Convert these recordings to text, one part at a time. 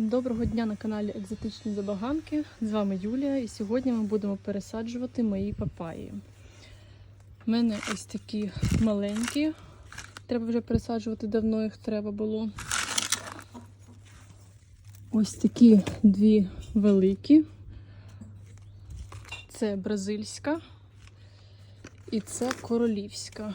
Доброго дня на каналі Екзотичні Забаганки. З вами Юлія, і сьогодні ми будемо пересаджувати мої папаї. У мене ось такі маленькі. Треба вже пересаджувати, давно їх треба було. Ось такі дві великі. Це бразильська і це королівська.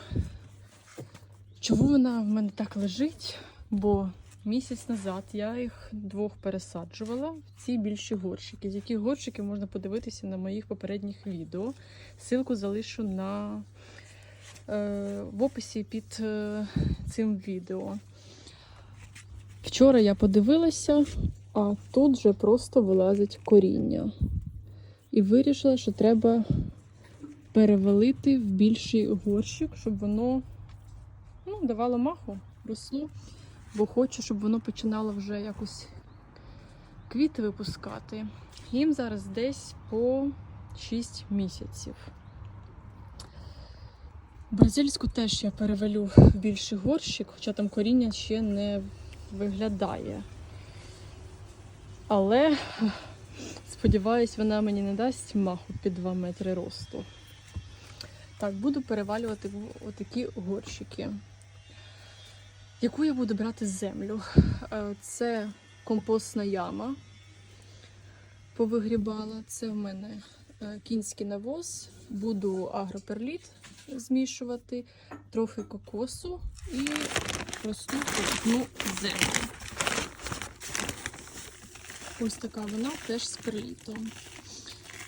Чому вона в мене так лежить? Бо місяць назад я їх двох пересаджувала в ці більші горщики. З яких горщиків можна подивитися на моїх попередніх відео. Силку залишу на, е, в описі під е, цим відео. Вчора я подивилася, а тут вже просто вилазить коріння. І вирішила, що треба перевалити в більший горщик, щоб воно ну, давало маху, росло бо хочу, щоб воно починало вже якось квіти випускати. Їм зараз десь по 6 місяців. Бразильську теж я перевелю в більший горщик, хоча там коріння ще не виглядає. Але сподіваюсь, вона мені не дасть маху під 2 метри росту. Так, буду перевалювати отакі горщики. Яку я буду брати землю? Е, Це компостна яма повигрібала. Це в мене е, кінський навоз. Буду агроперліт змішувати, трохи кокосу і просту одну землю. Ось така вона теж з перлітом.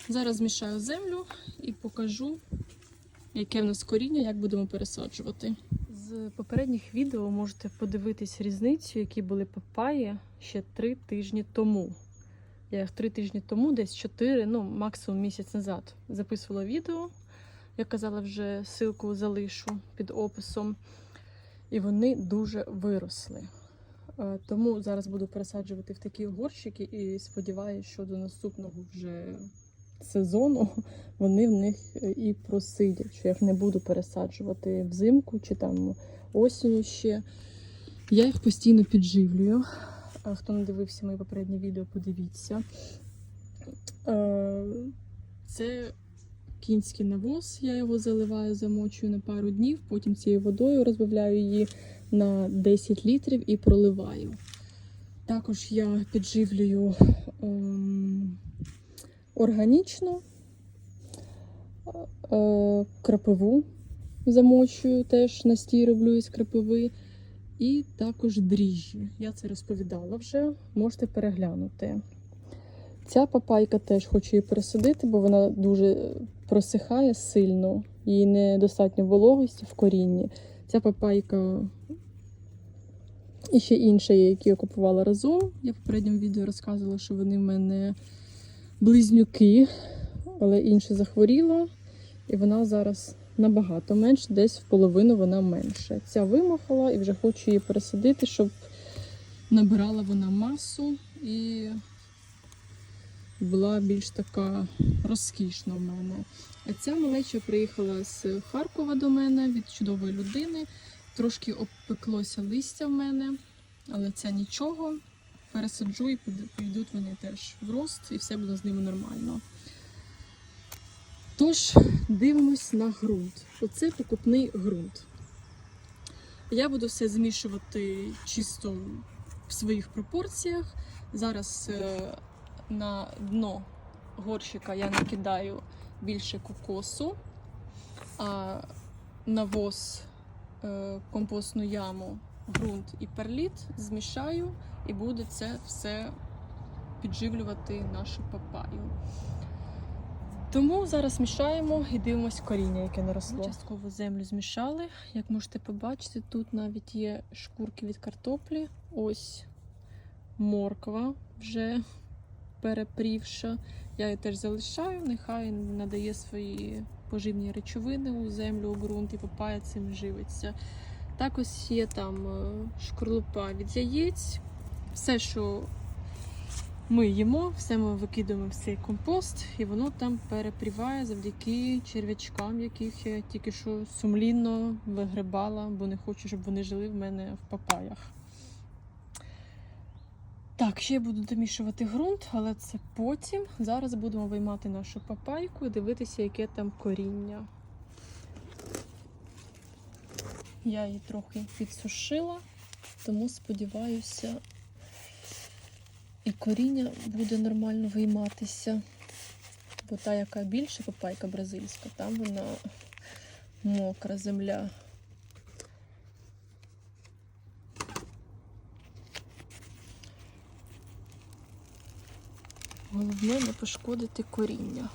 Зараз змішаю землю і покажу, яке в нас коріння, як будемо пересаджувати. З попередніх відео можете подивитись різницю, які були папаї ще три тижні тому. Я їх три тижні тому, десь чотири, ну максимум місяць назад, записувала відео. Я казала, вже ссылку залишу під описом. І вони дуже виросли. Е, Тому зараз буду пересаджувати в такі горщики і сподіваюся, що до наступного вже сезону вони в них е, і просидять, що я їх не буду пересаджувати взимку чи там осінню ще. Я їх постійно підживлюю. Хто не дивився моє попереднє відео, подивіться. Е, Це кінський навоз, я його заливаю, замочую на пару днів, потім цією водою розбавляю її на 10 літрів і проливаю. Також я підживлюю ем, органічно, е, крапиву замочую, теж настій роблю із крапиви. І також дріжджі. Я це розповідала вже, можете переглянути. Ця папайка теж хочу її пересадити, бо вона дуже просихає сильно, їй недостатньо вологості в корінні. Ця папайка і ще інша є, які я купувала разом. Я в попередньому відео розказувала, що вони в мене близнюки, але інше захворіло, і вона зараз набагато менше, десь в половину вона менше. Ця вимахала і вже хочу її пересадити, щоб набирала вона масу і була більш така розкішна в мене. А ця малеча приїхала з Харкова до мене від чудової людини. Трошки обпеклося листя в мене, але це нічого. Пересаджу і підуть вони теж в рост, і все буде з ними нормально. Тож, дивимось на ґрунт. Оце покупний ґрунт. Я буду все змішувати чисто в своїх пропорціях. Зараз е, на дно горщика я накидаю більше кокосу, а навоз, е, компостну яму, ґрунт і перліт змішаю і буде це все підживлювати нашу папаю. Тому зараз мішаємо і дивимось коріння, яке наросло. Частково землю змішали. Як можете побачити, тут навіть є шкурки від картоплі. Ось морква вже перепрівша. Я її теж залишаю, нехай надає свої поживні речовини у землю, у ґрунт і папая цим живиться. Так ось є там е, шкорлупа від яєць. Все, що ми їмо, все ми викидаємо в цей компост, і воно там перепріває завдяки черв'ячкам, яких я тільки що сумлінно вигрибала, бо не хочу, щоб вони жили в мене в папаях. Так, ще я буду домішувати ґрунт, але це потім. Зараз будемо виймати нашу папайку і дивитися, яке там коріння. Я її трохи підсушила, тому сподіваюся, і коріння буде нормально вийматися. Бо та, яка більша папайка бразильська, там вона мокра земля. Головне не пошкодити коріння.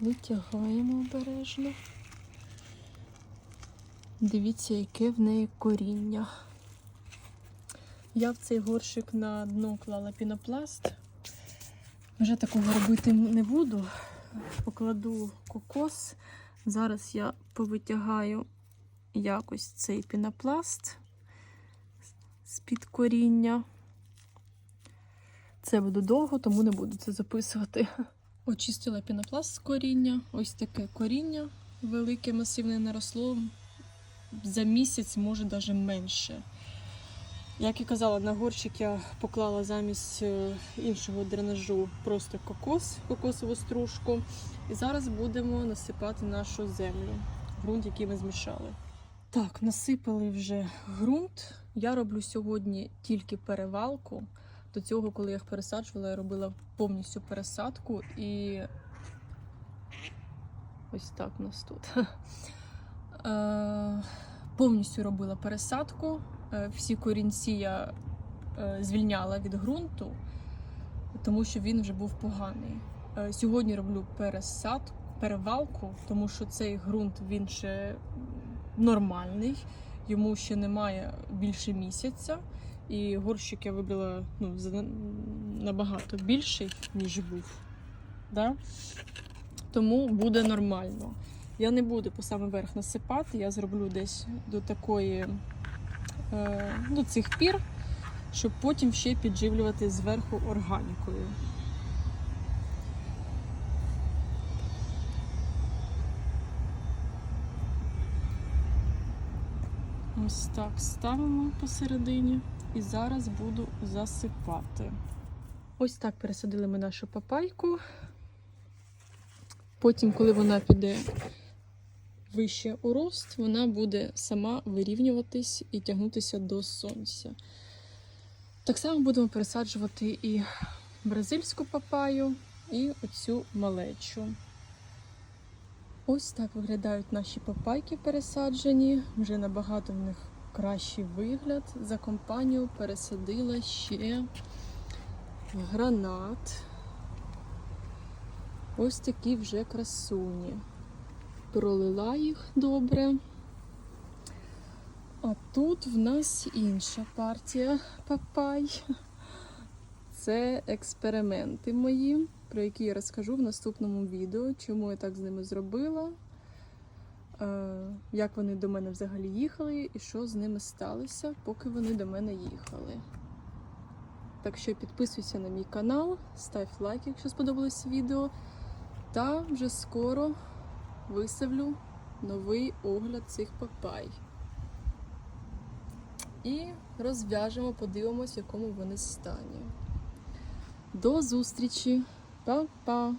Витягаємо обережно. Дивіться, яке в неї коріння. Я в цей горщик на дно клала пінопласт. Вже такого робити не буду. Покладу кокос. Зараз я повитягаю якось цей пінопласт з-під коріння. Це буде довго, тому не буду це записувати. Очистила пінопласт з коріння. Ось таке коріння велике, масивне наросло. За місяць, може навіть менше. Як і казала, на горщик я поклала замість е, іншого дренажу просто кокос, кокосову стружку. І зараз будемо насипати нашу землю, ґрунт, який ми змішали. Так, насипали вже ґрунт. Я роблю сьогодні тільки перевалку. До цього, коли я їх пересаджувала, я робила повністю пересадку і ось так у нас тут. Е, Повністю робила пересадку. Е, Всі корінці я е, звільняла від ґрунту, тому що він вже був поганий. Сьогодні роблю пересад, перевалку, тому що цей ґрунт він ще нормальний, йому ще немає більше місяця. І горщик я вибрала ну, набагато більший, ніж був. Да? Тому буде нормально. Я не буду по саме верх насипати, я зроблю десь до такої, е, до цих пір, щоб потім ще підживлювати зверху органікою. Ось так ставимо посередині і зараз буду засипати. Ось так пересадили ми нашу папайку. Потім, коли вона піде вище у рост, вона буде сама вирівнюватись і тягнутися до сонця. Так само будемо пересаджувати і бразильську папаю, і оцю малечу. Ось так виглядають наші папайки пересаджені. Вже набагато в них кращий вигляд. За компанію пересадила ще гранат. Ось такі вже красуні. Пролила їх добре. А тут в нас інша партія папай. Це експерименти мої, про які я розкажу в наступному відео, чому я так з ними зробила, е, як вони до мене взагалі їхали і що з ними сталося, поки вони до мене їхали. Так що підписуйся на мій канал, став лайк, якщо сподобалось відео. Та вже скоро виставлю новий огляд цих папай. І розв'яжемо, подивимось, в якому вони стані. До зустрічі! Па-па!